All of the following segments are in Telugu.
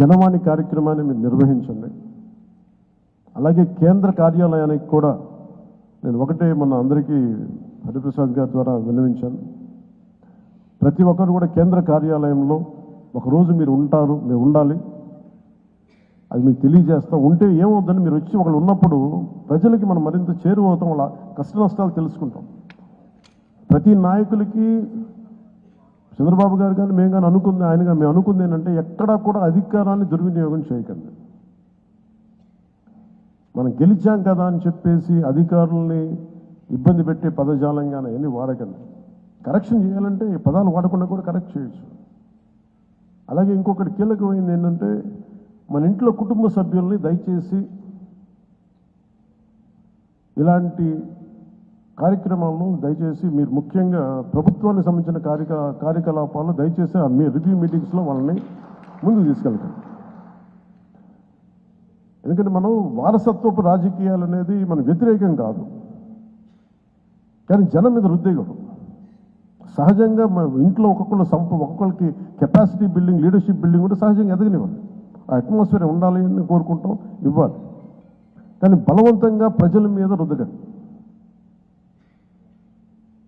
జనవాణి కార్యక్రమాన్ని మీరు నిర్వహించండి. అలాగే కేంద్ర కార్యాలయానికి కూడా నేను ఒకటే మొన్న అందరికీ హరిప్రసాద్ గారి ద్వారా విన్నవించాను. ప్రతి ఒక్కరు కూడా కేంద్ర కార్యాలయంలో ఒకరోజు మీరు ఉంటారు మీరు ఉండాలి. అది మీకు తెలియజేస్తా ఉంటే ఏమవుద్దని మీరు వచ్చి ఒకళ్ళు ఉన్నప్పుడు ప్రజలకి మనం మరింత చేరువవుతాం వాళ్ళ కష్ట నష్టాలు తెలుసుకుంటాం. ప్రతి నాయకులకి చంద్రబాబు గారు కానీ మేము కానీ అనుకుంది ఆయన కానీ మేము అనుకుంది ఏంటంటే ఎక్కడా కూడా అధికారాన్ని దుర్వినియోగం చేయకండి. మనం గెలిచాం కదా అని చెప్పేసి అధికారుల్ని ఇబ్బంది పెట్టే పదజాలంగా అవన్నీ వాడకండి. కరెక్షన్ చేయాలంటే ఈ పదాలు వాడకుండా కూడా కరెక్ట్ చేయొచ్చు. అలాగే ఇంకొకటి కీలకమైంది ఏంటంటే మన ఇంట్లో కుటుంబ సభ్యుల్ని దయచేసి ఇలాంటి కార్యక్రమాలను దయచేసి మీరు ముఖ్యంగా ప్రభుత్వానికి సంబంధించిన కార్యక కార్యకలాపాలు దయచేసి ఆ మీ రివ్యూ మీటింగ్స్లో వాళ్ళని ముందుకు తీసుకెళ్తాం. ఎందుకంటే మనం వారసత్వపు రాజకీయాలు అనేది మన వ్యతిరేకం కాదు. కానీ జనం మీద రుద్దేయకూడదు సహజంగా ఇంట్లో ఒక్కొక్కరు సంప ఒక్కొక్కరికి కెపాసిటీ బిల్డింగ్ లీడర్షిప్ బిల్డింగ్ కూడా సహజంగా ఎదగనివ్వాలి. ఆ అట్మాస్ఫియర్ ఉండాలి అని కోరుకుంటాం ఇవ్వాలి. కానీ బలవంతంగా ప్రజల మీద రుద్దకండి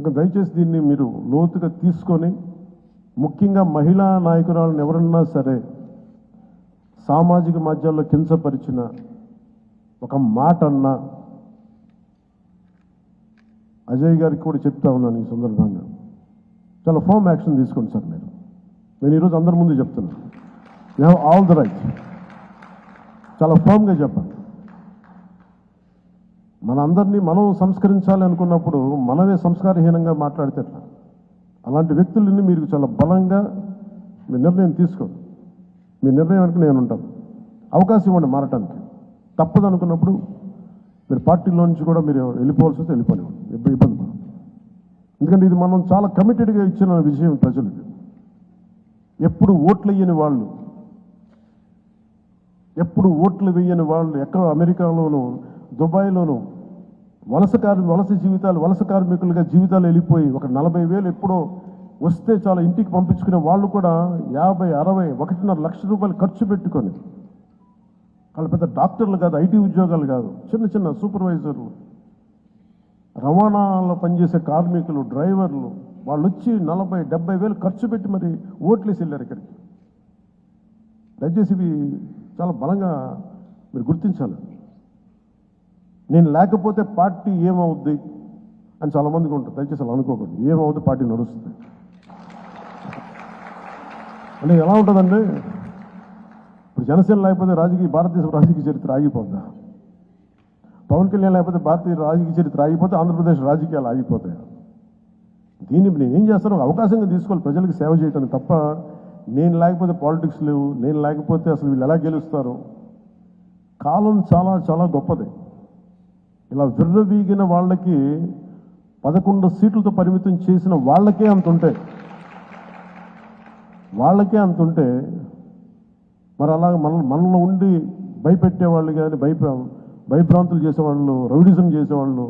కనుక దయచేసి దీన్ని మీరు లోతుగా తీసుకొని ముఖ్యంగా మహిళా నాయకురాలను ఎవరన్నా సరే సామాజిక మాధ్యాల్లో కించపరిచిన ఒక మాట అన్నా అజయ్ గారికి కూడా చెప్తా ఉన్నాను ఈ సందర్భంగా. చాలా ఫామ్ యాక్షన్ తీసుకోండి సార్ మీరు. నేను ఈరోజు అందరి ముందు చెప్తున్నాను you have all the right. చాలా ఫామ్గా చెప్పండి. మనందరినీ మనం సంస్కరించాలి అనుకున్నప్పుడు మనమే సంస్కారహీనంగా మాట్లాడితే అలాంటి వ్యక్తులని మీరు చాలా బలంగా మీ నిర్ణయం తీసుకోండి. మీ నిర్ణయం వెనక నేను ఉంటాను. అవకాశం ఇవ్వండి మారటానికి. తప్పదు అనుకున్నప్పుడు మీరు పార్టీలో నుంచి కూడా మీరు వెళ్ళిపోవాల్సి వస్తే వెళ్ళిపోనివ్వండి. ఇబ్బంది పడదు. ఎందుకంటే ఇది మనం చాలా కమిటెడ్గా ఇచ్చిన విషయం ప్రజలకి. ఎప్పుడు ఓట్లు వేయని వాళ్ళు ఎప్పుడు ఓట్లు వేయని వాళ్ళు ఎక్కడ అమెరికాలోనూ దుబాయ్లోనూ వలస కార్మి వలస జీవితాలు వలస కార్మికులుగా జీవితాలు వెళ్ళిపోయి ఒక నలభై వేలు ఎప్పుడో వస్తే చాలా ఇంటికి పంపించుకునే వాళ్ళు కూడా యాభై అరవై ఒకటిన్నర లక్ష రూపాయలు ఖర్చు పెట్టుకొని. వాళ్ళు పెద్ద డాక్టర్లు కాదు ఐటీ ఉద్యోగాలు కాదు చిన్న చిన్న సూపర్వైజర్లు. రవాణాలో పనిచేసే కార్మికులు డ్రైవర్లు వాళ్ళు వచ్చి నలభై డెబ్బై వేలు ఖర్చు పెట్టి మరి ఓట్లేసి వెళ్ళారు ఇక్కడికి. దయచేసి ఇవి చాలా బలంగా మీరు గుర్తించాలి. నేను లేకపోతే పార్టీ ఏమవుద్ది? అని చాలా మందికి ఉంటుంది. దయచేసి అలా అనుకోకండి. ఏమవుద్ది? పార్టీ నడుస్తుంది. అంటే ఎలా ఉంటుందండి? ఇప్పుడు జనసేన లేకపోతే రాజకీయ భారతదేశ రాజకీయ చరిత్ర ఆగిపోద్దా? పవన్ కళ్యాణ్ లేకపోతే భారతీయ రాజకీయ చరిత్ర ఆగిపోతే ఆంధ్రప్రదేశ్ రాజకీయాలు ఆగిపోతాయి? దీన్ని నేను ఏం చేస్తాను అవకాశంగా తీసుకోవాలి. ప్రజలకు సేవ చేయటానికి తప్ప నేను లేకపోతే పాలిటిక్స్ లేవు. నేను లేకపోతే అసలు వీళ్ళు ఎలా గెలుస్తారు? కాలం చాలా చాలా గొప్పది. ఇలా విర్రవీగిన వాళ్ళకి పదకొండు సీట్లతో పరిమితం చేసిన వాళ్ళకే అంత ఉంటే వాళ్ళకే అంత ఉంటే మరి అలా మన మనలో ఉండి భయపెట్టేవాళ్ళు కానీ భయప్రా భయభ్రాంతులు చేసేవాళ్ళు రౌడిజం చేసేవాళ్ళు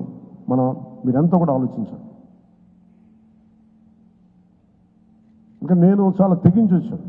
మన మీరెంతో కూడా ఆలోచించాలి. ఇంకా నేను చాలా తెగించి వచ్చాను